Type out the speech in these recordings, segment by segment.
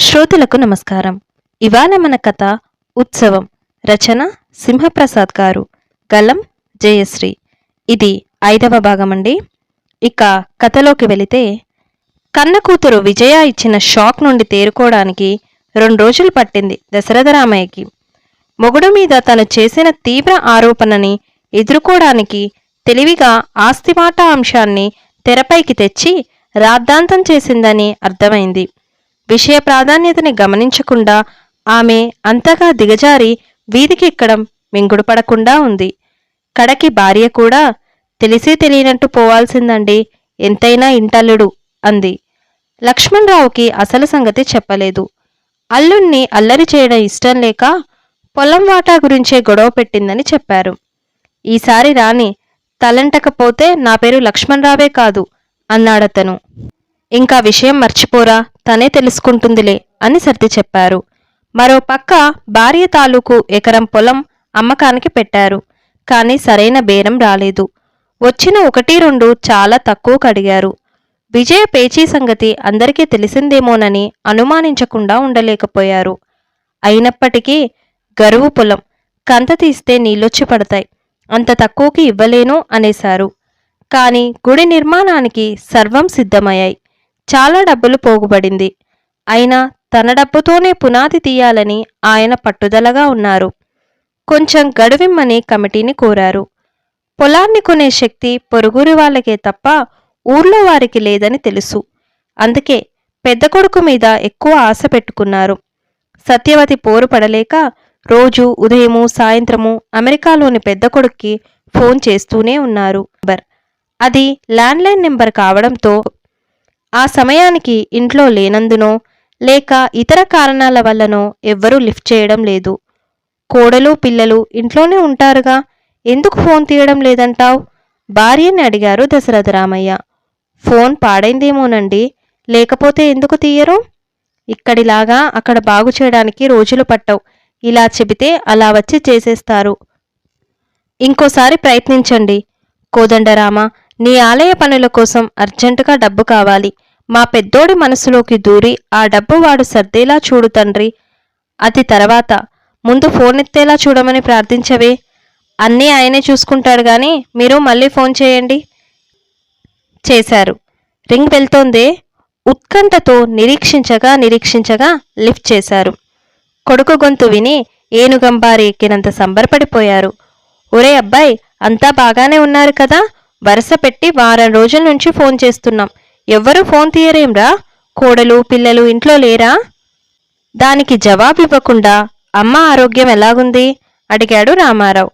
శ్రోతలకు నమస్కారం. ఇవాళ మన కథ ఉత్సవం. రచన సింహప్రసాద్ గారు. గలం జయశ్రీ. ఇది ఐదవ భాగమండి. ఇక కథలోకి వెళితే కన్న కూతురు విజయ ఇచ్చిన షాక్ నుండి తేరుకోవడానికి రెండు రోజులు పట్టింది దశరథ రామయ్యకి. మొగుడు మీద తను చేసిన తీవ్ర ఆరోపణని ఎదుర్కోవడానికి తెలివిగా ఆస్తివాటా అంశాన్ని తెరపైకి తెచ్చి రాద్ధాంతం చేసిందని అర్థమైంది. విషయ ప్రాధాన్యతని గమనించకుండా ఆమె అంతగా దిగజారి వీధికెక్కడం మింగుడుపడకుండా ఉంది. కడకి భార్య కూడా తెలిసి తెలియనట్టు పోవాల్సిందండి ఎంతైనా ఇంటల్లుడు అంది. లక్ష్మణరావుకి అసలు సంగతి చెప్పలేదు. అల్లుణ్ణి అల్లరి చేయడం ఇష్టం లేక పొలం వాటా గురించే గొడవ పెట్టిందని చెప్పారు. ఈసారి రాని తలంటకపోతే నా పేరు లక్ష్మణరావే కాదు అన్నాడతను. ఇంకా విషయం మర్చిపోరా తనే తెలుసుకుంటుందిలే అని సర్ది చెప్పారు. మరో పక్క భార్య తాలూకు ఎకరం పొలం అమ్మకానికి పెట్టారు. కానీ సరైన బేరం రాలేదు. వచ్చిన ఒకటి రెండు చాలా తక్కువ అడిగారు విజయ పేచీ సంగతి అందరికీ తెలిసిందేమోనని అనుమానించకుండా ఉండలేకపోయారు. అయినప్పటికీ గరువు పొలం కంత తీస్తే నీళ్ళొచ్చి పడతాయి. అంత తక్కువకి ఇవ్వలేను అనేశారు. కానీ గుడి నిర్మాణానికి సర్వం సిద్ధమయ్యాయి. చాలా డబ్బులు పోగుబడింది. అయినా తన డబ్బుతోనే పునాది తీయాలని ఆయన పట్టుదలగా ఉన్నారు. కొంచెం గడువిమ్మని కమిటీని కోరారు. పొలాన్ని కొనే శక్తి పొరుగురి వాళ్ళకే తప్ప ఊర్లో వారికి లేదని తెలుసు. అందుకే పెద్ద కొడుకు మీద ఎక్కువ ఆశ పెట్టుకున్నారు. సత్యవతి పోరు పడలేక రోజు ఉదయము సాయంత్రము అమెరికాలోని పెద్ద కొడుక్కి ఫోన్ చేస్తూనే ఉన్నారు. అది ల్యాండ్లైన్ నెంబర్ కావడంతో ఆ సమయానికి ఇంట్లో లేనందునో లేక ఇతర కారణాల వల్లనో ఎవ్వరూ లిఫ్ట్ చేయడం లేదు. కోడలు పిల్లలు ఇంట్లోనే ఉంటారుగా? ఎందుకు ఫోన్ తీయడం లేదంటావ్? భార్యని అడిగారు దశరథ రామయ్య. ఫోన్ పాడైందేమోనండి లేకపోతే ఎందుకు తీయరు? ఇక్కడిలాగా అక్కడ బాగు చేయడానికి రోజులు పట్టవు. ఇలా చెబితే అలా వచ్చి చేసేస్తారు. ఇంకోసారి ప్రయత్నించండి. కోదండరామ నీ ఆలయ పనుల కోసం అర్జెంటుగా డబ్బు కావాలి. మా పెద్దోడి మనసులోకి దూరి ఆ డబ్బు వాడు సర్దేలా చూడు తండ్రి. అది తర్వాత. ముందు ఫోన్ ఎత్తేలా చూడమని ప్రార్థించవే. అన్నీ ఆయనే చూసుకుంటాడు గాని మీరు మళ్ళీ ఫోన్ చేయండి. చేశారు. రింగ్ వెళ్తోందే. ఉత్కంఠతో నిరీక్షించగా నిరీక్షించగా లిఫ్ట్ చేశారు. కొడుకు గొంతు విని ఏనుగంబారి ఎక్కినంత సంబరపడిపోయారు. ఒరే అబ్బాయి అంతా బాగానే ఉన్నారు కదా? వరుస పెట్టి వారం రోజుల నుంచి ఫోన్ చేస్తున్నాం. ఎవ్వరూ ఫోన్ తీయరేంరా కోడలు పిల్లలు ఇంట్లో లేరా? దానికి జవాబివ్వకుండా అమ్మ ఆరోగ్యం ఎలాగుంది? అడిగాడు రామారావు.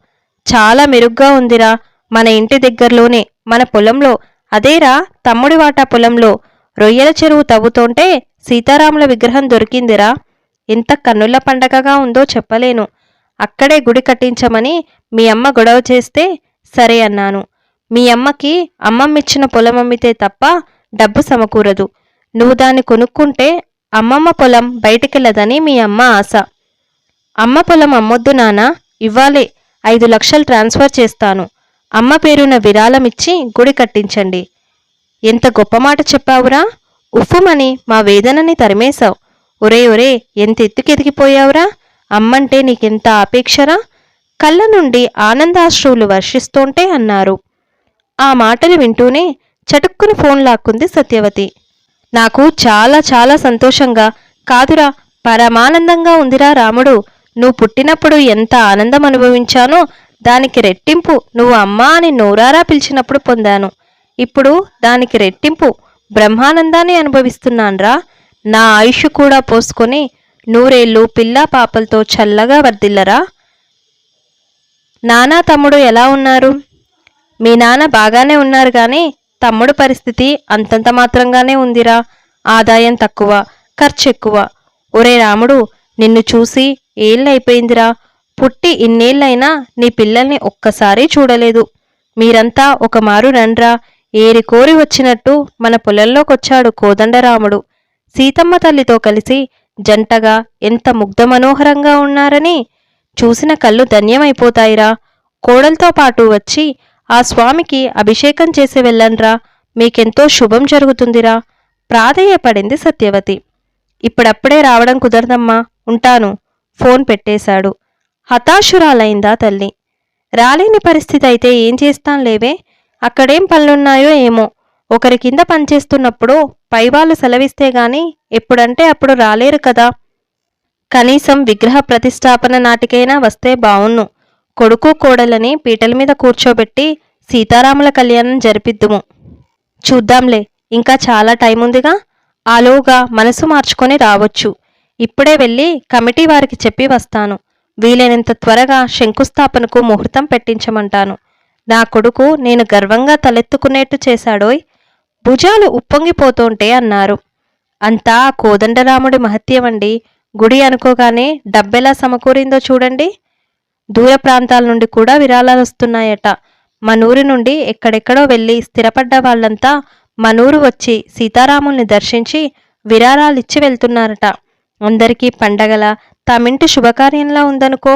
చాలా మెరుగ్గా ఉందిరా. మన ఇంటి దగ్గరలోనే మన పొలంలో. అదేరా తమ్ముడి వాటా పొలంలో. రొయ్యల చెరువు తవ్వుతుంటే సీతారాముల విగ్రహం దొరికిందిరా. ఎంత కన్నుల పండగగా ఉందో చెప్పలేను. అక్కడే గుడి కట్టించమని మీ అమ్మ గొడవ చేస్తే సరే అన్నాను. మీ అమ్మకి అమ్మమ్మిచ్చిన పొలం అమ్మితే తప్ప డబ్బు సమకూరదు. నువ్వు దాన్ని కొనుక్కుంటే అమ్మమ్మ పొలం బయటికెళ్ళదని మీ అమ్మ ఆశ. అమ్మ పొలం అమ్మొద్దు నానా ఇవ్వాలే ఐదు లక్షలు ట్రాన్స్ఫర్ చేస్తాను. అమ్మ పేరున విరాళం ఇచ్చి గుడి కట్టించండి. ఎంత గొప్ప మాట చెప్పావురా? ఉఫ్ఫుమని మా వేదనని తరిమేశావు. ఒరే ఒరే ఎంత ఎత్తుకెదిగిపోయావురా? అమ్మంటే నీకెంత ఆపేక్షరా? కళ్ళ నుండి ఆనందాశ్రువులు వర్షిస్తోంటే అన్నారు. ఆ మాటలు వింటూనే చటుక్కున ఫోన్ లాక్కుంది సత్యవతి. నాకు చాలా చాలా సంతోషంగా కాదురా పరమానందంగా ఉందిరా రాముడు. నువ్వు పుట్టినప్పుడు ఎంత ఆనందం అనుభవించానో దానికి రెట్టింపు నువ్వు అమ్మా అని నోరారా పిలిచినప్పుడు పొందాను. ఇప్పుడు దానికి రెట్టింపు బ్రహ్మానందాన్ని అనుభవిస్తున్నాన్రా. నా ఆయుష్ కూడా పోసుకొని నూరేళ్ళు పిల్లా పాపలతో చల్లగా వర్దిల్లరా నానా తమ్ముడు ఎలా ఉన్నారు? మీ నాన్న బాగానే ఉన్నారు కానీ తమ్ముడు పరిస్థితి అంతంత మాత్రంగానే ఉందిరా. ఆదాయం తక్కువ ఖర్చు ఎక్కువ. ఒరే రాముడు నిన్ను చూసి ఏళ్ళైపోయిందిరా. పుట్టి ఇన్నేళ్ళైనా నీ పిల్లల్ని ఒక్కసారి చూడలేదు. మీరంతా ఒక మారు రండ్రా. ఏరి కోరి వచ్చినట్టు మన పొలంలోకొచ్చాడు కోదండరాముడు. సీతమ్మ తల్లితో కలిసి జంటగా ఎంత ముగ్ధ మనోహరంగా ఉన్నారని చూసిన కళ్ళు ధన్యమైపోతాయిరా. కోడలతో పాటు వచ్చి ఆ స్వామికి అభిషేకం చేసి వెళ్ళండ్రా. మీకెంతో శుభం జరుగుతుందిరా. ప్రాధేయపడింది సత్యవతి. ఇప్పుడప్పుడే రావడం కుదరదమ్మా. ఉంటాను. ఫోన్ పెట్టేశాడు. హతాశురాలైందా తల్లి. రాలేని పరిస్థితి అయితే ఏం చేస్తాం లేవే? అక్కడేం పనులున్నాయో ఏమో. ఒకరి కింద పనిచేస్తున్నప్పుడు పైవాళ్ళు సెలవిస్తే గాని ఎప్పుడంటే అప్పుడు రాలేరు కదా. కనీసం విగ్రహ ప్రతిష్టాపన నాటికైనా వస్తే బావుణ్ణు కొడుకు కోడలని పీటల మీద కూర్చోబెట్టి సీతారాముల కళ్యాణం జరిపిద్దుము. చూద్దాంలే ఇంకా చాలా టైం ఉందిగా ఆలోగా మనసు మార్చుకొని రావచ్చు. ఇప్పుడే వెళ్ళి కమిటీ వారికి చెప్పి వస్తాను. వీలైనంత త్వరగా శంకుస్థాపనకు ముహూర్తం పెట్టించమంటాను. నా కొడుకు నేను గర్వంగా తలెత్తుకునేట్టు చేశాడోయ్ భుజాలు ఉప్పొంగిపోతుంటే అన్నారు. అంతా కోదండరాముడి మహత్యమండి. గుడి అనుకోగానే డబ్బెలా సమకూరిందో చూడండి. దూర ప్రాంతాల నుండి కూడా విరాళాలు వస్తున్నాయట. మనూరి నుండి ఎక్కడెక్కడో వెళ్ళి స్థిరపడ్డ వాళ్ళంతా మనూరు వచ్చి సీతారాముల్ని దర్శించి విరాళాలిచ్చి వెళ్తున్నారట. అందరికీ పండగల తమింటి శుభకార్యంలా ఉందనుకో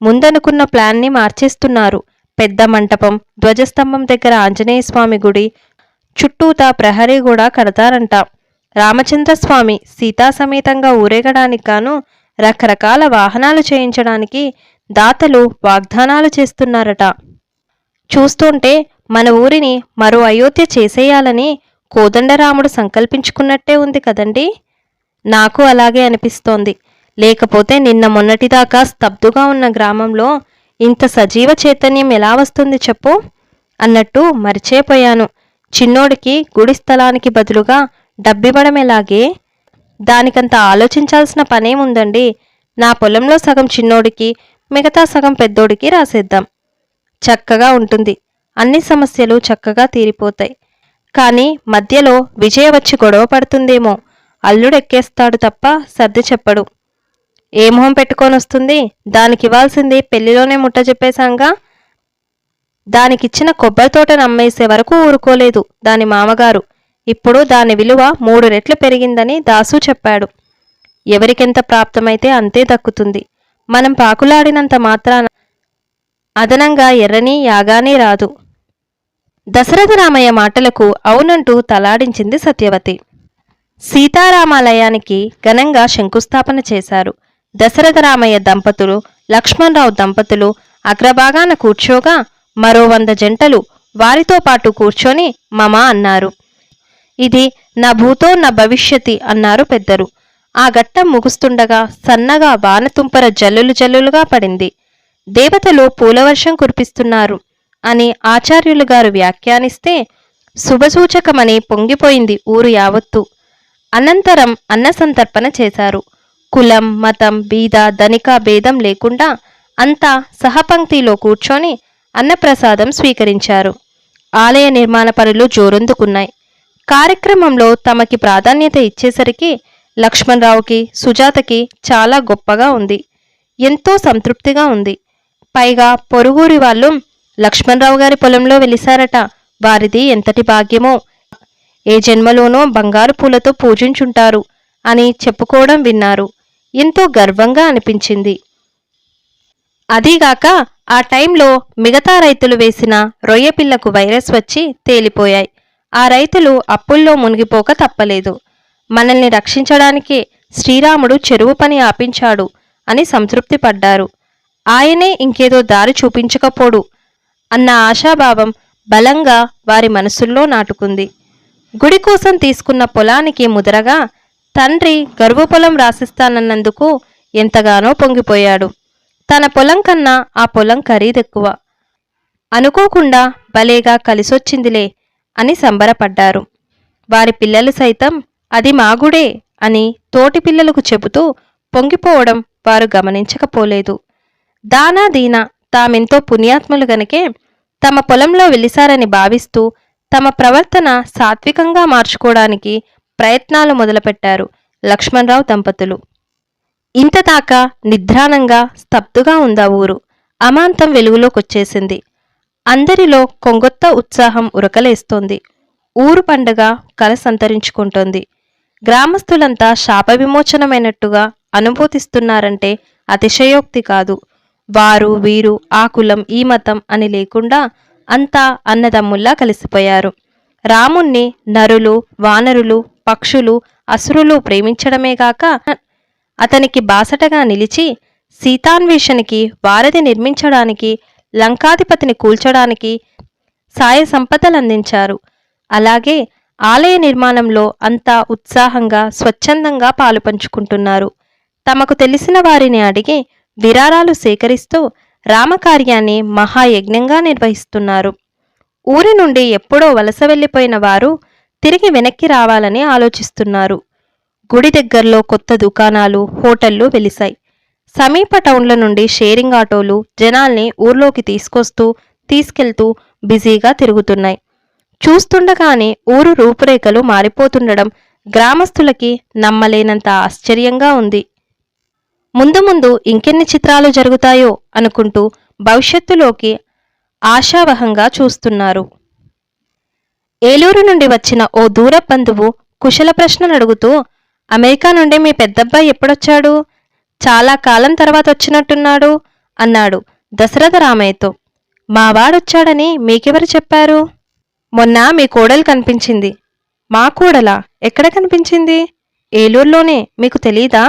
ముందనుకున్న ప్లాన్ని మార్చేస్తున్నారు. పెద్ద మంటపం ధ్వజస్తంభం దగ్గర ఆంజనేయ స్వామి గుడి చుట్టూతా ప్రహరీ కూడా కడతారంట. రామచంద్రస్వామి సీతా సమేతంగా ఊరేగడానికి గాను రకరకాల వాహనాలు చేయించడానికి దాతలు వాగ్దానాలు చేస్తున్నారట. చూస్తుంటే మన ఊరిని మరో అయోధ్య చేసేయాలని కోదండరాముడు సంకల్పించుకున్నట్టే ఉంది కదండి? నాకు అలాగే అనిపిస్తోంది. లేకపోతే నిన్న మొన్నటిదాకా స్తబ్దుగా ఉన్న గ్రామంలో ఇంత సజీవ చైతన్యం ఎలా వస్తుంది చెప్పు? అన్నట్టు మరిచేపోయాను. చిన్నోడికి గుడి స్థలానికి బదులుగా డబ్బివ్వడం ఎలాగే? దానికంత ఆలోచించాల్సిన పనేముందండి? నా పొలంలో సగం చిన్నోడికి మిగతా సగం పెద్దోడికి రాసేద్దాం. చక్కగా ఉంటుంది. అన్ని సమస్యలు చక్కగా తీరిపోతాయి. కానీ మధ్యలో విజయ వచ్చి గొడవ పడుతుందేమో. అల్లుడెక్కేస్తాడు తప్ప సర్ది చెప్పడు. ఏ మొహం పెట్టుకొని వస్తుంది దానికివ్వాల్సింది పెళ్ళిలోనే ముట్ట చెప్పేశాంగా? దానికిచ్చిన కొబ్బరి తోటను అమ్మేసే వరకు ఊరుకోలేదు దాని మామగారు. ఇప్పుడు దాని విలువ మూడు రెట్లు పెరిగిందని దాసు చెప్పాడు. ఎవరికెంత ప్రాప్తమైతే అంతే దక్కుతుంది. మనం పాకులాడినంత మాత్రాన అదనంగా ఎర్రని యాగానే రాదు. దశరథ రామయ్య మాటలకు అవునంటూ తలాడించింది సత్యవతి. సీతారామాలయానికి ఘనంగా శంకుస్థాపన చేశారు. దశరథ రామయ్య దంపతులు లక్ష్మణరావు దంపతులు అగ్రభాగాన కూర్చోగా మరో వంద జంటలు వారితో పాటు కూర్చొని మమా అన్నారు. ఇది నా భూతో నా భవిష్యతి అన్నారు పెద్దరు. ఆ ఘట్టం ముగుస్తుండగా సన్నగా వానతుంపర జల్లులు జల్లులుగా పడింది. దేవతలు పూలవర్షం కురిపిస్తున్నారు అని ఆచార్యులు గారు వ్యాఖ్యానిస్తే శుభసూచకమని పొంగిపోయింది ఊరు యావత్తు. అనంతరం అన్న సంతర్పణ చేశారు. కులం మతం బీద ధనిక భేదం లేకుండా అంతా సహపంక్తిలో కూర్చొని అన్నప్రసాదం స్వీకరించారు. ఆలయ నిర్మాణ పనులు జోరందుకున్నాయి. కార్యక్రమంలో తమకి ప్రాధాన్యత ఇచ్చేసరికి లక్ష్మణరావుకి సుజాతకి చాలా గొప్పగా ఉంది. ఎంతో సంతృప్తిగా ఉంది. పైగా పొరుగురి వాళ్ళు లక్ష్మణరావు గారి పొలంలో వెలిశారట వారిది ఎంతటి భాగ్యమో. ఏ జన్మలోనో బంగారు పూలతో పూజించుంటారు అని చెప్పుకోవడం విన్నారు. ఎంతో గర్వంగా అనిపించింది. అదీగాక ఆ టైంలో మిగతా రైతులు వేసిన రొయ్యపిల్లకు వైరస్ వచ్చి తేలిపోయాయి. ఆ రైతులు అప్పుల్లో మునిగిపోక తప్పలేదు. మనల్ని రక్షించడానికే శ్రీరాముడు చెరువు పని ఆపించాడు అని సంతృప్తి పడ్డారు ఆయనే ఇంకేదో దారి చూపించకపోడు అన్న ఆశాభావం బలంగా వారి మనసుల్లో నాటుకుంది. గుడి కోసం తీసుకున్న పొలానికి ముదరగా తండ్రి గర్వ పొలం రాసిస్తానన్నందుకు ఎంతగానో పొంగిపోయాడు. తన పొలం కన్నా ఆ పొలం ఖరీదెక్కువ. అనుకోకుండా భలేగా కలిసొచ్చిందిలే అని సంబరపడ్డారు. వారి పిల్లలు సైతం అది మాగుడే అని తోటి పిల్లలకు చెబుతూ పొంగిపోవడం వారు గమనించకపోలేదు. దానా దీనా తామెంతో పుణ్యాత్ములు గనకే తమ పొలంలో వెలిసారని భావిస్తూ తమ ప్రవర్తన సాత్వికంగా మార్చుకోవడానికి ప్రయత్నాలు మొదలుపెట్టారు లక్ష్మణరావు దంపతులు. ఇంతదాకా నిద్రానంగా స్తబ్దుగా ఉందా ఊరు. అమాంతం వెలుగులోకొచ్చేసింది. అందరిలో కొంగొత్త ఉత్సాహం ఉరకలేస్తోంది. ఊరు పండగ కల సంతరించుకుంటోంది గ్రామస్తులంతా శాప విమోచనమైనట్టుగా అనుభూతిస్తున్నారంటే అతిశయోక్తి కాదు. వారు వీరు ఆ కులం ఈ మతం అని లేకుండా అంతా అన్నదమ్ముల్లా కలిసిపోయారు. రాముణ్ణి నరులు వానరులు పక్షులు అసురులు ప్రేమించడమేగాక అతనికి బాసటగా నిలిచి సీతాన్వేషణకి వారధి నిర్మించడానికి లంకాధిపతిని కూల్చడానికి సాయ సంపదలందించారు అలాగే ఆలయ నిర్మాణంలో అంతా ఉత్సాహంగా స్వచ్ఛందంగా పాలు పంచుకుంటున్నారు. తమకు తెలిసిన వారిని అడిగి విరాళాలు సేకరిస్తూ రామకార్యాన్ని మహాయజ్ఞంగా నిర్వహిస్తున్నారు. ఊరి నుండి ఎప్పుడో వలస వెళ్ళిపోయిన వారు తిరిగి వెనక్కి రావాలని ఆలోచిస్తున్నారు. గుడి దగ్గరలో కొత్త దుకాణాలు హోటళ్ళు వెలిశాయి. సమీప టౌన్ల నుండి షేరింగ్ ఆటోలు జనాల్ని ఊర్లోకి తీసుకొస్తూ తీసుకెళ్తూ బిజీగా తిరుగుతున్నాయి. చూస్తుండగానే ఊరు రూపురేఖలు మారిపోతుండడం గ్రామస్తులకి నమ్మలేనంత ఆశ్చర్యంగా ఉంది. ముందు ముందు ఇంకెన్ని చిత్రాలు జరుగుతాయో అనుకుంటూ భవిష్యత్తులోకి ఆశావహంగా చూస్తున్నారు. ఏలూరు నుండి వచ్చిన ఓ దూర బంధువు కుశల ప్రశ్నలు అడుగుతూ అమెరికా నుండి మీ పెద్దబ్బాయి ఎప్పుడొచ్చాడు? చాలా కాలం తర్వాత వచ్చినట్టున్నాడు అన్నాడు దశరథ రామయ్యతో. మావాడొచ్చాడని మీకెవరు చెప్పారు? మొన్న మీ కోడలు కనిపించింది. మా కోడలా? ఎక్కడ కనిపించింది? ఏలూరులోనే మీకు తెలీదా?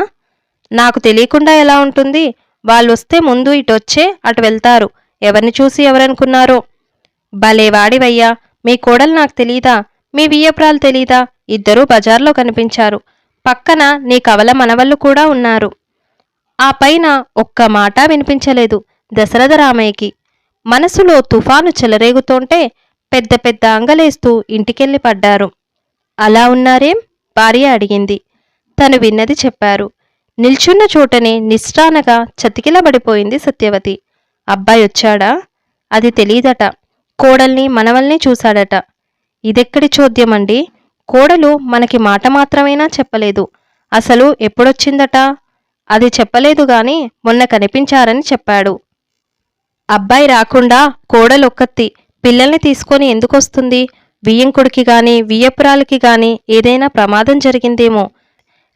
నాకు తెలియకుండా ఎలా ఉంటుంది? వాళ్ళు వస్తే ముందు ఇటొచ్చే అటు వెళ్తారు. ఎవరిని చూసి ఎవరనుకున్నారో? భలే వాడివయ్యా! మీ కోడలు నాకు తెలీదా? మీ వియ్యపురాలు తెలీదా? ఇద్దరూ బజార్లో కనిపించారు. పక్కన నీ కవల మనవళ్ళు కూడా ఉన్నారు. ఆ పైన ఒక్క మాట వినిపించలేదు. దశరథ రామయ్యకి. మనసులో తుఫాను చెలరేగుతోంటే పెద్ద పెద్ద అంగలేస్తూ ఇంటికెళ్ళి పడ్డారు. అలా ఉన్నారేం? భార్య అడిగింది. తను విన్నది చెప్పారు. నిల్చున్న చోటనే నిష్ఠానగా చతికిలబడిపోయింది సత్యవతి. అబ్బాయి వచ్చాడా? అది తెలీదట. కోడల్ని మనవల్ని చూశాడట. ఇదెక్కడి చోద్యమండి? కోడలు మనకి మాట మాత్రమేనా చెప్పలేదు. అసలు ఎప్పుడొచ్చిందట? అది చెప్పలేదు గాని మొన్న కనిపించారని చెప్పాడు. అబ్బాయి రాకుండా కోడలొక్కత్తి పిల్లల్ని తీసుకొని ఎందుకొస్తుంది? వియ్యంకుడికి గాని వియ్యపురాలకి గాని ఏదైనా ప్రమాదం జరిగిందేమో?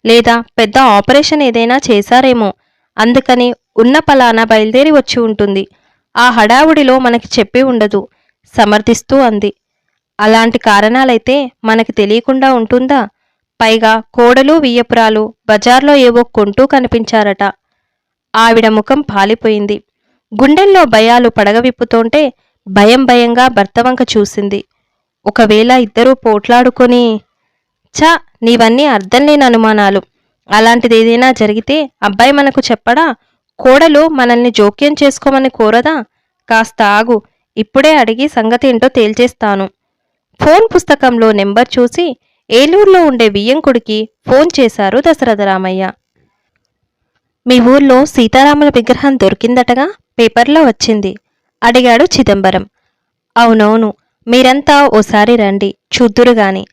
లేదా పెద్ద ఆపరేషన్ ఏదైనా చేశారేమో? అందుకని ఉన్న పలానా బయలుదేరి వచ్చి ఉంటుంది. ఆ హడావుడిలో మనకి చెప్పి ఉండదు. సమర్థిస్తూ అంది. అలాంటి కారణాలైతే మనకి తెలియకుండా ఉంటుందా? పైగా కోడలు వియ్యపురాలు బజార్లో ఏవో కొంటూ కనిపించారట. ఆవిడ ముఖం పాలిపోయింది. గుండెల్లో భయాలు పడగవిప్పుతోంటే భయం భయంగా భర్తవంక చూసింది. ఒకవేళ ఇద్దరూ పోట్లాడుకొని చ నీవన్నీ అర్థం లేని అనుమానాలు. అలాంటిదేదైనా జరిగితే అబ్బాయి మనకు చెప్పడా? కోడలు మనల్ని జోక్యం చేసుకోమని కోరదా? కాస్త ఆగు ఇప్పుడే అడిగి సంగతి ఏంటో తేల్చేస్తాను. ఫోన్ పుస్తకంలో నెంబర్ చూసి ఏలూరులో ఉండే వియ్యంకుడికి ఫోన్ చేశారు దశరథరామయ్య మీ ఊర్లో సీతారాముల విగ్రహం దొరికిందటగా? పేపర్లో వచ్చింది. అడిగాడు చిదంబరం. అవునవును మీరంతా ఓసారి రండి చూద్దురుగాని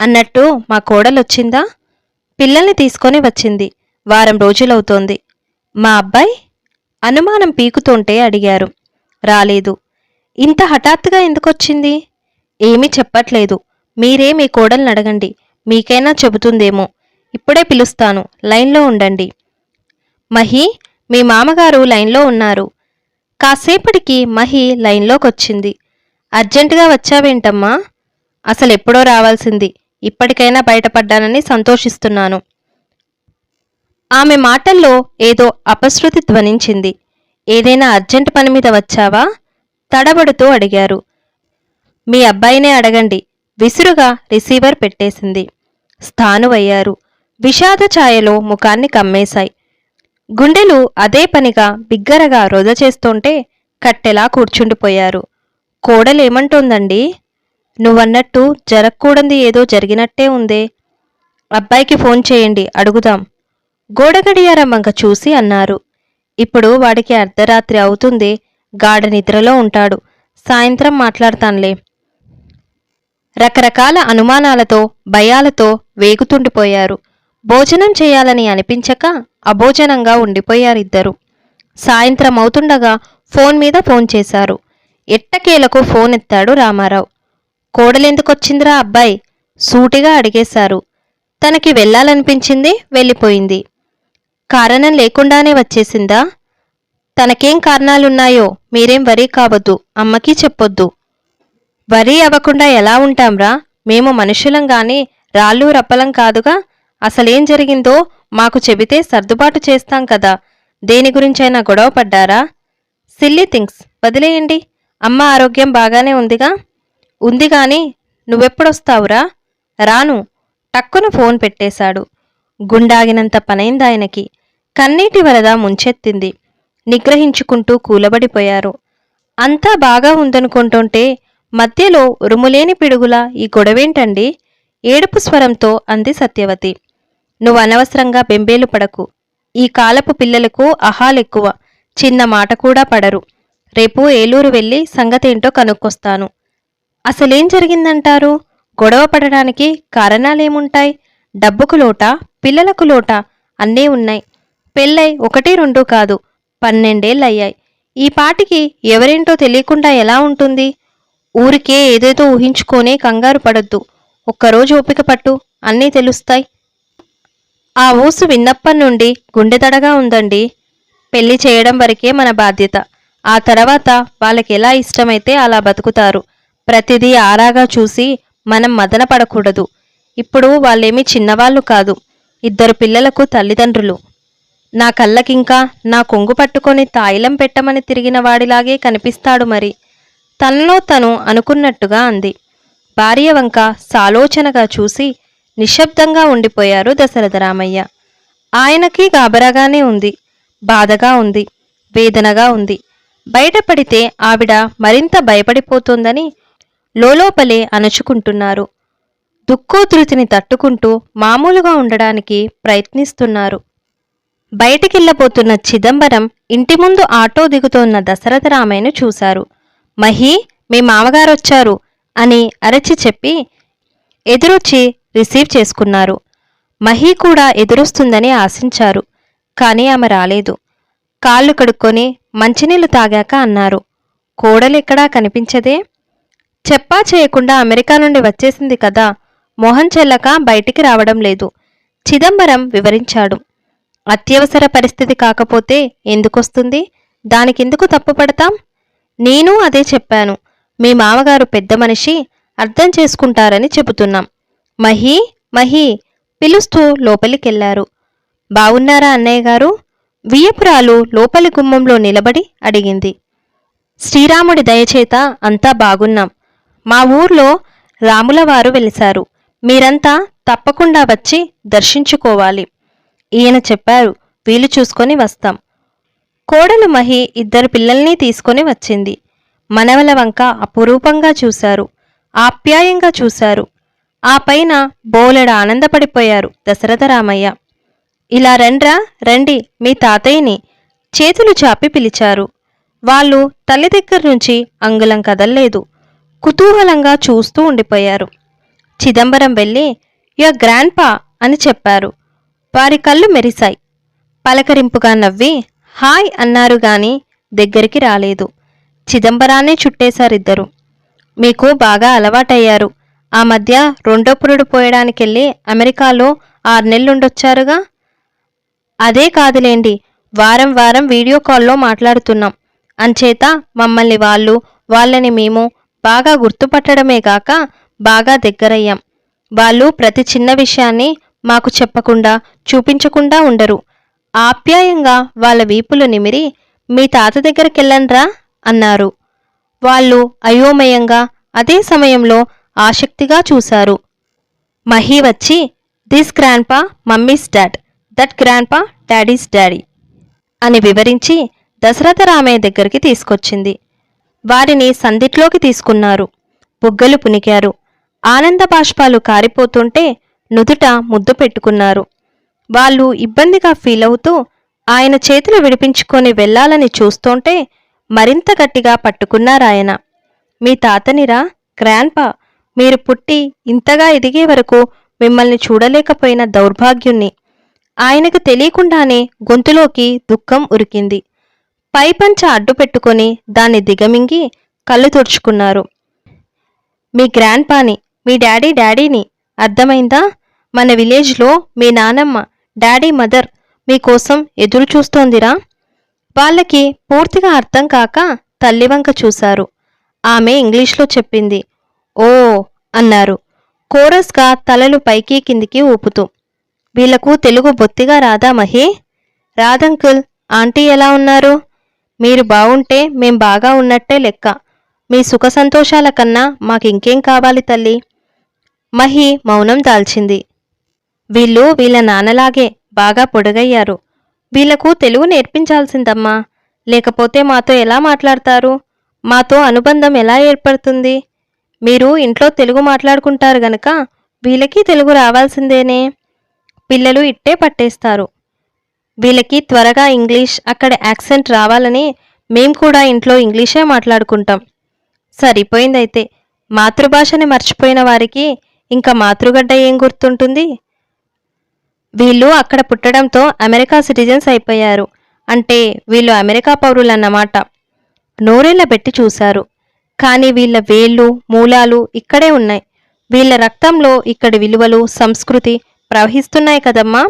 అన్నట్టు మా కోడలొచ్చిందా? పిల్లల్ని తీసుకొని వచ్చింది. వారం రోజులవుతోంది. మా అబ్బాయి? అనుమానం పీకుతుంటే అడిగారు. రాలేదు. ఇంత హఠాత్తుగా ఎందుకొచ్చింది? ఏమీ చెప్పట్లేదు. మీరే మీ కోడల్ని అడగండి. మీకైనా చెబుతుందేమో. ఇప్పుడే పిలుస్తాను. లైన్లో ఉండండి. మహి మీ మామగారు లైన్లో ఉన్నారు. కాసేపటికి మహి లైన్లోకొచ్చింది. అర్జెంటుగా వచ్చావేంటమ్మా? అసలు ఎప్పుడో రావాల్సింది. ఇప్పటికైనా బయటపడ్డానని సంతోషిస్తున్నాను. ఆమె మాటల్లో ఏదో అపశృతి ధ్వనించింది. ఏదైనా అర్జెంట్ పని మీద వచ్చావా? తడబడుతూ అడిగారు. మీ అబ్బాయినే అడగండి. విసురుగా రిసీవర్ పెట్టేసింది. స్థానువయ్యారు. విషాద ఛాయలో ముఖాన్ని కమ్మేశాయి. గుండెలు అదే పనిగా బిగ్గరగా రొద చేస్తుంటే కట్టెలా కూర్చుండిపోయారు. కోడలేమంటోందండి? నువ్వన్నట్టు జరగకూడంది ఏదో జరిగినట్టే ఉందే. అబ్బాయికి ఫోన్ చేయండి అడుగుదాం. గోడగడియారం చూసి అన్నారు. ఇప్పుడు వాడికి అర్ధరాత్రి అవుతుంది గాఢ నిద్రలో ఉంటాడు. సాయంత్రం మాట్లాడతాన్లే. రకరకాల అనుమానాలతో భయాలతో వేగుతుండిపోయారు. భోజనం చేయాలని అనిపించక అభోజనంగా ఉండిపోయారిద్దరు. సాయంత్రం అవుతుండగా ఫోన్ మీద ఫోన్ చేశారు. ఎట్టకేలకు ఫోన్ ఎత్తాడు రామారావు. కోడలెందుకొచ్చిందిరా అబ్బాయి? సూటిగా అడిగేశారు. తనకి వెళ్ళాలనిపించింది వెళ్ళిపోయింది. కారణం లేకుండానే వచ్చేసిందా? తనకేం కారణాలున్నాయో మీరేం వరీ కావద్దు అమ్మకి చెప్పొద్దు. వరీ అవ్వకుండా ఎలా ఉంటాంరా? మేము మనుషులం గాని రాళ్ళు రప్పలం కాదుగా? అసలేం జరిగిందో మాకు చెబితే సర్దుబాటు చేస్తాం కదా దేని గురించైనా గొడవ పడ్డారా? సిల్లీ థింగ్స్ వదిలేయండి. అమ్మ ఆరోగ్యం బాగానే ఉందిగా? ఉంది గాని నువ్వెప్పుడొస్తావురా? రాను టక్కున ఫోన్ పెట్టేశాడు. గుండాగినంత పనైందాయనకి కన్నీటి వరద ముంచెత్తింది. నిగ్రహించుకుంటూ కూలబడిపోయారు. అంతా బాగా ఉందనుకుంటుంటే మధ్యలో ఉరుములేని పిడుగులా ఈ గొడవేంటండి? ఏడుపు స్వరంతో అంది సత్యవతి. నువ్వు అనవసరంగా బెంబేలు పడకు. ఈ కాలపు పిల్లలకు అహాలెక్కువ. చిన్న మాట కూడా పడరు. రేపు ఏలూరు వెళ్ళి సంగతేంటో కనుక్కొస్తాను. అసలేం జరిగిందంటారు? గొడవ పడడానికి కారణాలేముంటాయి? డబ్బుకు లోట? పిల్లలకు లోట? అన్నీ ఉన్నాయి. పెళ్ళై ఒకటి రెండు కాదు పన్నెండేళ్ళయ్యాయి. ఈ పాటికి ఎవరేంటో తెలియకుండా ఎలా ఉంటుంది? ఊరికే ఏదేదో ఊహించుకోనే కంగారు పడొద్దు. ఒక్కరోజు ఓపిక పట్టు అన్నీ తెలుస్తాయి. ఆ ఊసు విన్నప్పటి నుండి గుండెదడగా ఉందండి. పెళ్ళి చేయడం వరకే మన బాధ్యత. ఆ తర్వాత వాళ్ళకి ఎలా ఇష్టమైతే అలా బతుకుతారు. ప్రతిదీ ఆరాగా చూసి మనం మదన పడకూడదు. ఇప్పుడు వాళ్ళేమీ చిన్నవాళ్ళు కాదు. ఇద్దరు పిల్లలకు తల్లిదండ్రులు. నా కళ్ళకింకా నా కొంగు పట్టుకొని తాయిలం పెట్టమని తిరిగిన వాడిలాగే కనిపిస్తాడు మరి. తనలో తను అనుకున్నట్టుగా అంది. భార్య వంక సాలోచనగా చూసి నిశ్శబ్దంగా ఉండిపోయారు దశరథరామయ్య ఆయనకి గాబరాగానే ఉంది బాధగా ఉంది వేదనగా ఉంది. బయటపడితే ఆవిడ మరింత భయపడిపోతోందని లోలోపలే అణుచుకుంటున్నారు. దుఃఖోధృతిని తట్టుకుంటూ మామూలుగా ఉండడానికి ప్రయత్నిస్తున్నారు. బయటికెళ్ళబోతున్న చిదంబరం ఇంటి ముందు ఆటో దిగుతోన్న దశరథరామయ్యను చూశారు. మహి మీ మామగారొచ్చారు అని అరచి చెప్పి ఎదురొచ్చి రిసీవ్ చేసుకున్నారు. మహి కూడా ఎదురొస్తుందని ఆశించారు కానీ ఆమె రాలేదు. కాళ్ళు కడుక్కొని మంచినీళ్ళు తాగాక అన్నారు కోడలెక్కడా కనిపించదే? చెప్పా చేయకుండా అమెరికా నుండి వచ్చేసింది కదా మోహన్ చెల్లక బయటికి రావడం లేదు. చిదంబరం వివరించాడు అత్యవసర పరిస్థితి కాకపోతే ఎందుకొస్తుంది? దానికెందుకు తప్పుపడతాం నేను అదే చెప్పాను. మీ మామగారు పెద్ద మనిషి అర్థం చేసుకుంటారని చెబుతున్నాం. మహి మహి పిలుస్తూ లోపలికెళ్ళారు. బావున్నారా అన్నయ్య గారు? వియ్యపురాలు లోపలి గుమ్మంలో నిలబడి అడిగింది. శ్రీరాముడి దయచేత అంతా బాగున్నాం. మా ఊర్లో రాములవారు వెలిశారు. మీరంతా తప్పకుండా వచ్చి దర్శించుకోవాలి. ఈయన చెప్పారు వీలు చూసుకొని వస్తాం. కోడలు మహి ఇద్దరు పిల్లల్ని తీసుకొని వచ్చింది. మనవల వంక అపురూపంగా చూశారు. ఆప్యాయంగా చూశారు. ఆ పైన బోలెడ ఆనందపడిపోయారు దశరథరామయ్య ఇలా రండ్రా రండి మీ తాతయ్యని చేతులు చాపి పిలిచారు. వాళ్ళు తల్లి దగ్గర నుంచి అంగుళం కదల్లేదు. కుతూహలంగా చూస్తూ ఉండిపోయారు. చిదంబరం వెళ్ళి యో గ్రాండ్ పా అని చెప్పారు. వారి కళ్ళు మెరిశాయి. పలకరింపుగా నవ్వి హాయ్ అన్నారు గాని దగ్గరికి రాలేదు. చిదంబరాన్నే చుట్టేశారిద్దరు. మీకు బాగా అలవాటయ్యారు. ఆ మధ్య రెండో పురుడు పోయడానికెళ్ళి అమెరికాలో ఆరు నెలలుండొచ్చారుగా? అదే కాదులేండి వారం వారం వీడియో కాల్లో మాట్లాడుతున్నాం. అంచేత మమ్మల్ని వాళ్ళు వాళ్ళని మేము బాగా గుర్తుపట్టడమే గాక బాగా దగ్గరయ్యాం. వాళ్ళు ప్రతి చిన్న విషయాన్ని మాకు చెప్పకుండా చూపించకుండా ఉండరు. ఆప్యాయంగా వాళ్ళ వీపులు నిమిరి మీ తాత దగ్గరికెళ్ళండ్రా అన్నారు. వాళ్ళు అయోమయంగా అదే సమయంలో ఆసక్తిగా చూశారు. మహి వచ్చి this grandpa mummy's dad that grandpa daddy's daddy అని వివరించి దశరథ రామయ్య దగ్గరికి తీసుకొచ్చింది. వారిని సందిట్లోకి తీసుకున్నారు. బుగ్గలు పునికారు ఆనంద బాష్పాలు కారిపోతుంటే నుదుట ముద్దు పెట్టుకున్నారు. వాళ్ళు ఇబ్బందిగా ఫీల్ అవుతూ ఆయన చేతులు విడిపించుకొని వెళ్ళాలని చూస్తుంటే మరింత గట్టిగా పట్టుకున్నారాయన. మీ తాతనిరా గ్రాండ్పా మీరు పుట్టి ఇంతగా ఎదిగే వరకు మిమ్మల్ని చూడలేకపోయిన దౌర్భాగ్యుణ్ణి. ఆయనకు తెలియకుండానే గొంతులోకి దుఃఖం ఉరికింది. పైపంచ అడ్డు పెట్టుకొని దాన్ని దిగమింగి కళ్ళు తుడుచుకున్నారు. మీ గ్రాండ్ పాని మీ డాడీ డాడీని అర్థమైందా? మన విలేజ్లో మీ నానమ్మ డాడీ మదర్ మీకోసం ఎదురు చూస్తోందిరా వాళ్ళకి పూర్తిగా అర్థం కాక తల్లివంక చూశారు. ఆమె ఇంగ్లీష్లో చెప్పింది. ఓ అన్నారు. కోరస్గా తలలు పైకి కిందికి ఊపుతూ. వీళ్ళకు తెలుగు బొత్తిగా రాదా మహి? రాదంకుల్ ఆంటీ ఎలా ఉన్నారు? మీరు బాగుంటే మేం బాగా ఉన్నట్టే లెక్క. మీ సుఖ సంతోషాల కన్నా మాకింకేం కావాలి తల్లి? మహి మౌనం దాల్చింది. వీళ్ళు వీళ్ళ నాన్నలాగే బాగా పొడగయ్యారు. వీళ్ళకు తెలుగు నేర్పించాల్సిందమ్మా. లేకపోతే మాతో ఎలా మాట్లాడతారు? మాతో అనుబంధం ఎలా ఏర్పడుతుంది? మీరు ఇంట్లో తెలుగు మాట్లాడుకుంటారు గనక వీళ్ళకి తెలుగు రావాల్సిందేనే. పిల్లలు ఇట్టే పట్టేస్తారు. వీళ్ళకి త్వరగా ఇంగ్లీష్ అక్కడ యాక్సెంట్ రావాలని మేం కూడా ఇంట్లో ఇంగ్లీషే మాట్లాడుకుంటాం. సరిపోయిందైతే. మాతృభాషని మర్చిపోయిన వారికి ఇంకా మాతృగడ్డ ఏం గుర్తుంటుంది? వీళ్ళు అక్కడ పుట్టడంతో అమెరికా సిటిజన్స్ అయిపోయారు. అంటే వీళ్ళు అమెరికా పౌరులన్నమాట. నోరెళ్ళబెట్టి చూశారు. కానీ వీళ్ళ వేళ్ళు మూలాలు ఇక్కడే ఉన్నాయి. వీళ్ళ రక్తంలో ఇక్కడి విలువలు సంస్కృతి ప్రవహిస్తున్నాయి కదమ్మా.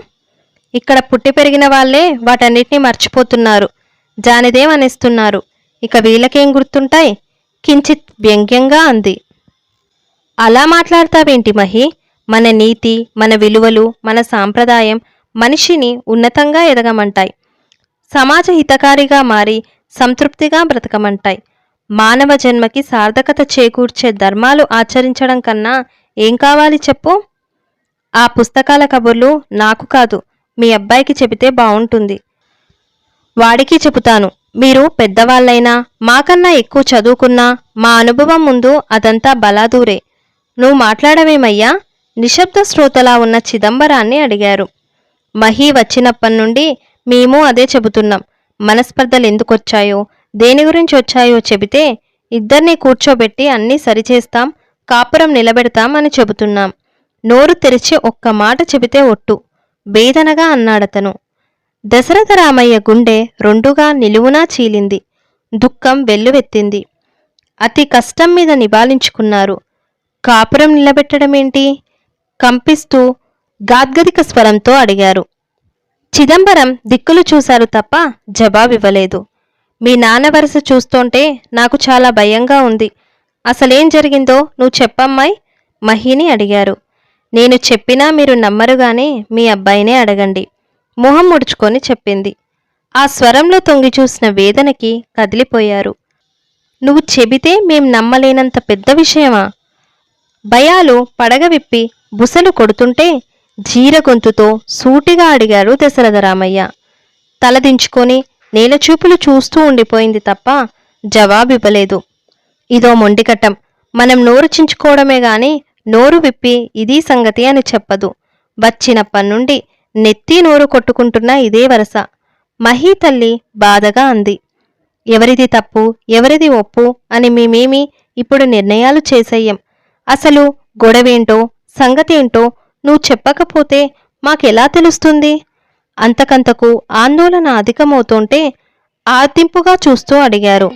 ఇక్కడ పుట్టి పెరిగిన వాళ్ళే వాటన్నిటినీ మర్చిపోతున్నారు. జానిదేం అనేస్తున్నారు. ఇక వీళ్ళకేం గుర్తుంటాయి? కించిత్ వ్యంగ్యంగా అంది. అలా మాట్లాడతావేంటి మహి? మన నీతి మన విలువలు మన సాంప్రదాయం మనిషిని ఉన్నతంగా ఎదగమంటాయి. సమాజ హితకారిగా మారి సంతృప్తిగా బ్రతకమంటాయి. మానవ జన్మకి సార్థకత చేకూర్చే ధర్మాలు ఆచరించడం కన్నా ఏం కావాలి చెప్పు? ఆ పుస్తకాల కబుర్లు నాకు కాదు మీ అబ్బాయికి చెబితే బాగుంటుంది వాడికి చెబుతాను మీరు పెద్దవాళ్ళైనా మాకన్నా ఎక్కువ చదువుకున్నా మా అనుభవం ముందు అదంతా బలాదూరే. నువ్వు మాట్లాడవేమయ్యా? నిశ్శబ్ద శ్రోతలా ఉన్న చిదంబరాన్ని అడిగారు. మహి వచ్చినప్పటి నుండి మేము అదే చెబుతున్నాం. మనస్పర్ధలు ఎందుకొచ్చాయో దేని గురించి వచ్చాయో చెబితే ఇద్దరిని కూర్చోబెట్టి అన్నీ సరిచేస్తాం కాపురం నిలబెడతాం అని చెబుతున్నాం. నోరు తెరిచి ఒక్క మాట చెబితే ఒట్టు. వేదనగా అన్నాడతను. దశరథ రామయ్య గుండె రెండుగా నిలువునా చీలింది. దుఃఖం వెల్లువెత్తింది. అతి కష్టం మీద నివాళించుకున్నారు. కాపురం నిలబెట్టడమేంటి? కంపిస్తూ గాద్గదిక స్వరంతో అడిగారు. చిదంబరం దిక్కులు చూశారు తప్ప జవాబివ్వలేదు. మీ నాన్న వరుస చూస్తుంటే నాకు చాలా భయంగా ఉంది. అసలేం జరిగిందో నువ్వు చెప్పమ్మాయి? మహిని అడిగారు. నేను చెప్పినా మీరు నమ్మరుగానే మీ అబ్బాయినే అడగండి. మొహం ముడుచుకొని చెప్పింది. ఆ స్వరంలో తొంగి చూసిన వేదనకి కదిలిపోయారు. నువ్వు చెబితే మేం నమ్మలేనంత పెద్ద విషయమా? భయాలు పడగ విప్పి బుసలు కొడుతుంటే జీర గొంతుతో సూటిగా అడిగారు దశరథరామయ్య తలదించుకొని నేలచూపులు చూస్తూ ఉండిపోయింది తప్ప జవాబివ్వలేదు. ఇదో మొండికట్టం. మనం నోరు చించుకోవడమే గాని నోరు విప్పి ఇదీ సంగతి అని చెప్పదు. వచ్చినప్పటి నుండి నెత్తి నోరు కొట్టుకుంటున్న ఇదే వరస. మహీ తల్లి బాధగా అంది. ఎవరిది తప్పు ఎవరిది ఒప్పు అని మేమేమి ఇప్పుడు నిర్ణయాలు చేసెయ్యం. అసలు గొడవేంటో సంగతేంటో నువ్వు చెప్పకపోతే మాకెలా తెలుస్తుంది? అంతకంతకు ఆందోళన అధికమవుతుంటే ఆర్తింపుగా చూస్తూ అడిగారు.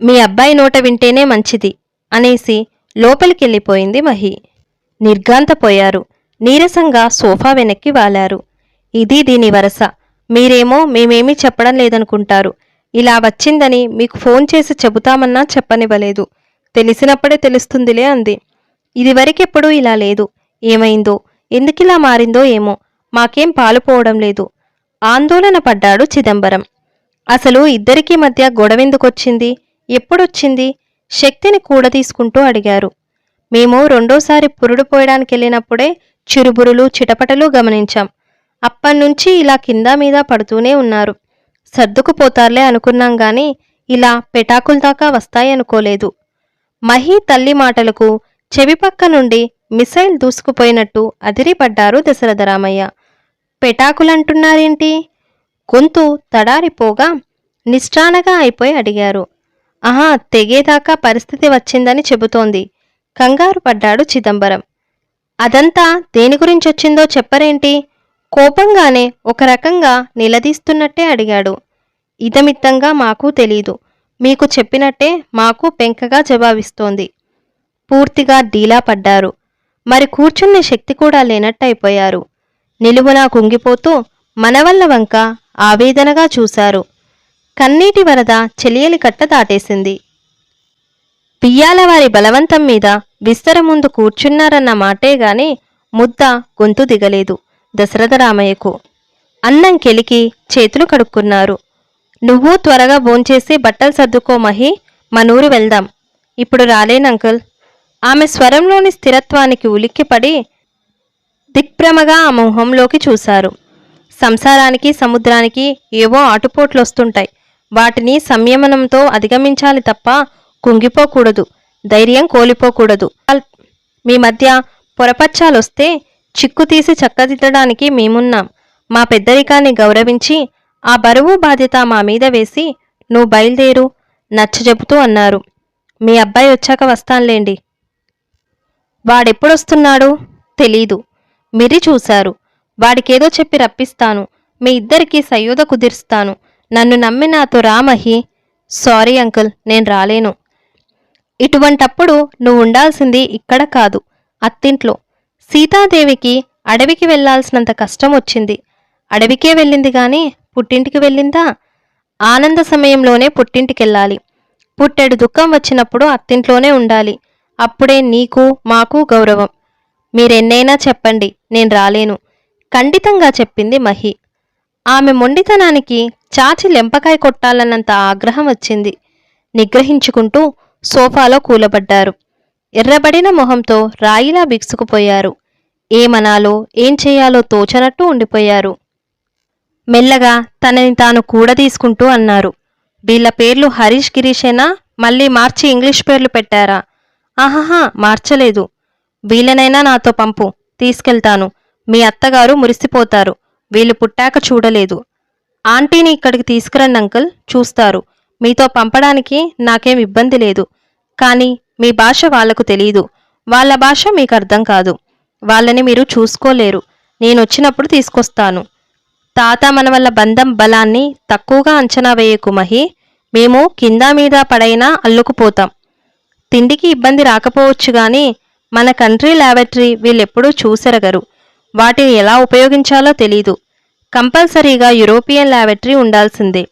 మీ అబ్బాయి నోట వింటేనే మంచిది అనేసి లోపలికెళ్ళిపోయింది మహి. నిర్గాంతపోయారు నీరసంగా సోఫా వెనక్కి వాలారు. ఇది దీని వరస. మీరేమో మేమేమీ చెప్పడం లేదనుకుంటారు. ఇలా వచ్చిందని మీకు ఫోన్ చేసి చెబుతామన్నా చెప్పనివ్వలేదు. తెలిసినప్పుడే తెలుస్తుందిలే అంది. ఇదివరకెప్పుడూ ఇలా లేదు. ఏమైందో? ఎందుకిలా మారిందో ఏమో? మాకేం పాలుపోవడం లేదు. ఆందోళన పడ్డాడు చిదంబరం. అసలు ఇద్దరికీ మధ్య గొడవెందుకొచ్చింది? ఎప్పుడొచ్చింది? శక్తిని కూడదీసుకుంటూ అడిగారు. మేము రెండోసారి పురుడు పోయడానికి వెళ్ళినప్పుడే చిరుబురులు చిటపటలు గమనించాం. అప్పన్నుంచి ఇలా కింద మీద పడుతూనే ఉన్నారు. సర్దుకుపోతారులే అనుకున్నాం గాని ఇలా పెటాకుల దాకా వస్తాయనుకోలేదు. మహీ తల్లి మాటలకు చెవిపక్క నుండి మిసైల్ దూసుకుపోయినట్టు అదిరిపడ్డారు దశరథరామయ్య పెటాకులంటున్నారేంటి? గొంతు తడారిపోగా నిష్ఠానగా అయిపోయి అడిగారు. ఆహా తెగేదాకా పరిస్థితి వచ్చిందని చెబుతోంది. కంగారు పడ్డాడు చిదంబరం. అదంతా దేని గురించొచ్చిందో చెప్పరేంటి? కోపంగానే ఒక రకంగా నిలదీస్తున్నట్టే అడిగాడు. ఇదమిత్తంగా మాకు తెలీదు. మీకు చెప్పినట్టే మాకు పెంకగా జవాబిస్తోంది. పూర్తిగా డీలా పడ్డారు. మరి కూర్చునే శక్తి కూడా లేనట్టయిపోయారు. నిలువునా కుంగిపోతూ మనవల్ల వంక ఆవేదనగా చూశారు. కన్నీటి వరద చెలియలి కట్ట దాటేసింది. పియ్యాలవారి బలవంతం మీద విస్తర ముందు కూర్చున్నారన్న మాటే గాని ముద్ద గొంతు దిగలేదు దశరథ రామయ్యకు. అన్నం కెలికి చేతులు కడుక్కున్నారు. నువ్వు త్వరగా భోంచేసి బట్టలు సర్దుకో మహి మనూరు వెళ్దాం. ఇప్పుడు రాలేను అంకుల్. ఆమె స్వరంలోని స్థిరత్వానికి ఉలిక్కిపడి దిక్భ్రమగా ఆ మొహంలోకి చూశారు. సంసారానికి సముద్రానికి ఏవో ఆటుపోట్లు వస్తుంటాయి వాటిని సంయమనంతో అధిగమించాలి తప్ప కుంగిపోకూడదు. ధైర్యం కోల్పోకూడదు. మీ మధ్య పొరపచ్చాలొస్తే చిక్కు తీసి చక్కదిద్దడానికి మేమున్నాం. మా పెద్దరికాన్ని గౌరవించి ఆ బరువు బాధ్యత మా మీద వేసి నువ్వు బయలుదేరు నచ్చజెబుతూ అన్నారు. మీ అబ్బాయి వచ్చాక వస్తానులేండి. వాడెప్పుడొస్తున్నాడు తెలీదు. మిరి చూశారు. వాడికేదో చెప్పి రప్పిస్తాను. మీ ఇద్దరికీ సయోధ కుదిరుస్తాను. నన్ను నమ్మి నాతో రామహి సారీ అంకుల్ నేను రాలేను. ఇటువంటప్పుడు నువ్వు ఉండాల్సింది ఇక్కడ కాదు అత్తింట్లో. సీతాదేవికి అడవికి వెళ్ళాల్సినంత కష్టం వచ్చింది అడవికే వెళ్ళింది గాని పుట్టింటికి వెళ్ళిందా? ఆనంద సమయంలోనే పుట్టింటికెళ్ళాలి. పుట్టెడు దుఃఖం వచ్చినప్పుడు అత్తింట్లోనే ఉండాలి. అప్పుడే నీకు మాకు గౌరవం. మీరెన్నైనా చెప్పండి నేను రాలేను. ఖండితంగా చెప్పింది మహి. ఆమె మొండితనానికి చాచి లెంపకాయ కొట్టాలన్నంత ఆగ్రహం వచ్చింది. నిగ్రహించుకుంటూ సోఫాలో కూలబడ్డారు. ఎర్రబడిన మొహంతో రాయిలా బిగుసుకుపోయారు. ఏమనాలో ఏం చేయాలో తోచనట్టు ఉండిపోయారు. మెల్లగా తనని తాను కూడదీసుకుంటూ అన్నారు. వీళ్ళ పేర్లు హరీష్ గిరీషేనా? మళ్ళీ మార్చి ఇంగ్లీష్ పేర్లు పెట్టారా? ఆహాహా మార్చలేదు. వీళ్ళనైనా నాతో పంపు తీసుకెళ్తాను. మీ అత్తగారు మురిసిపోతారు. వీళ్ళు పుట్టాక చూడలేదు. ఆంటీని ఇక్కడికి తీసుకురండి అంకుల్ చూస్తారు. మీతో పంపడానికి నాకేం ఇబ్బంది లేదు. కానీ మీ భాష వాళ్ళకు తెలియదు వాళ్ళ భాష మీకు అర్థం కాదు. వాళ్ళని మీరు చూసుకోలేరు. నేను వచ్చినప్పుడు తీసుకొస్తాను. తాత మన వల్ల బంధం బలాన్ని తక్కువగా అంచనా వేయకు మహి. మేము కింద మీద పడైనా అల్లుకుపోతాం. తిండికి ఇబ్బంది రాకపోవచ్చు గాని మన కంట్రీ ల్యాబెటరీ వీళ్ళెప్పుడూ చూసెరగరు. వాటిని ఎలా ఉపయోగించాలో తెలీదు. కంపల్సరీగా యూరోపియన్ ల్యాబెటరీ ఉండాల్సిందే.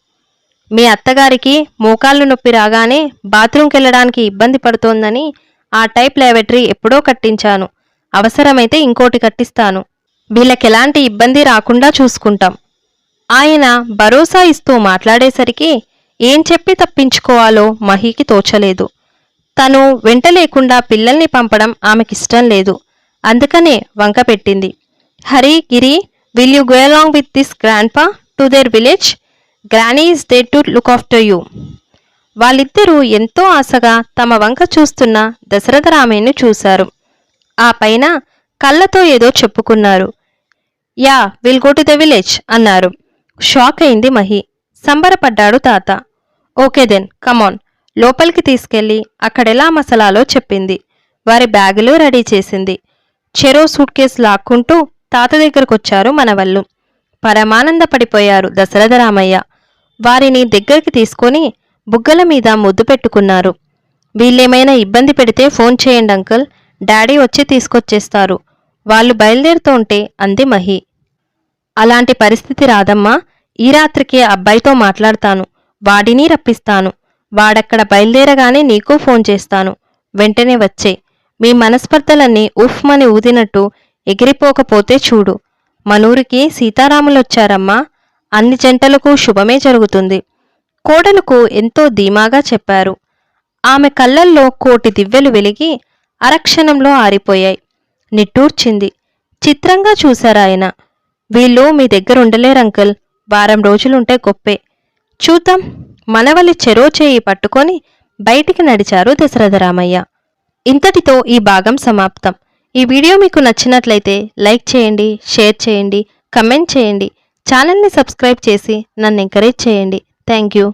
మీ అత్తగారికి మోకాళ్ళు నొప్పి రాగానే బాత్రూమ్కి వెళ్ళడానికి ఇబ్బంది పడుతోందని ఆ టైప్ ల్యాబొరేటరీ ఎప్పుడో కట్టించాను. అవసరమైతే ఇంకోటి కట్టిస్తాను. వీళ్ళకెలాంటి ఇబ్బంది రాకుండా చూసుకుంటాం. ఆయన భరోసా ఇస్తూ మాట్లాడేసరికి ఏం చెప్పి తప్పించుకోవాలో మహికి తోచలేదు. తను వెంట లేకుండా పిల్లల్ని పంపడం ఆమెకిష్టం లేదు. అందుకనే వంక పెట్టింది. Hari Giri will you go along with this grandpa to their village granny is there to look after you వాళ్ళిద్దరూ ఎంతో ఆశగా తమ వంక చూస్తున్న దశరథ రామయ్యను చూశారు. ఆ పైన కళ్ళతో ఏదో చెప్పుకున్నారు. Yeah will go to the village అన్నారు. షాక్ అయింది మహి. సంబరపడ్డాడు తాత. ఓకే దెన్ కమాన్ లోపలికి తీసుకెళ్ళి అక్కడెలా మసలాలో చెప్పింది. వారి బ్యాగులు రెడీ చేసింది. చెరో సూట్ కేసు లాక్కుంటూ తాత దగ్గరకొచ్చారు మనవళ్ళు. పరమానందపడిపోయారు దశరథ రామయ్య. వారిని దగ్గరికి తీసుకొని బుగ్గల మీద ముద్దు పెట్టుకున్నారు. వీళ్ళేమైనా ఇబ్బంది పెడితే ఫోన్ చేయండి అంకుల్. డాడీ వచ్చి తీసుకొచ్చేస్తారు. వాళ్ళు బయలుదేరుతుంటే అంది మహి. అలాంటి పరిస్థితి రాదమ్మా. ఈ రాత్రికి అబ్బాయితో మాట్లాడతాను. వాడిని రప్పిస్తాను. వాడక్కడ బయలుదేరగానే నీకు ఫోన్ చేస్తాను. వెంటనే వచ్చే. మీ మనస్పర్ధలన్నీ ఉఫ్మని ఊదినట్టు ఎగిరిపోకపోతే చూడు. మనూరికి సీతారాములొచ్చారమ్మా. అన్ని జంటలకు శుభమే జరుగుతుంది. కోడలకు ఎంతో ధీమాగా చెప్పారు. ఆమె కళ్ళల్లో కోటి దివ్వెలు వెలిగి అరక్షణంలో ఆరిపోయాయి. నిట్టూర్చింది. చిత్రంగా చూశారాయన. వీళ్ళు మీ దగ్గర ఉండలేరు అంకుల్. వారం రోజులుంటే గొప్పే. చూద్దాం. మనవలి చెరో చేయి పట్టుకొని బయటికి నడిచారు దశరథరామయ్య ఇంతటితో ఈ భాగం సమాప్తం. ఈ వీడియో మీకు నచ్చినట్లయితే లైక్ చేయండి షేర్ చేయండి కమెంట్ చేయండి. ఛానల్ని సబ్స్క్రైబ్ చేసి నన్ను ఎంకరేజ్ చేయండి. Thank you.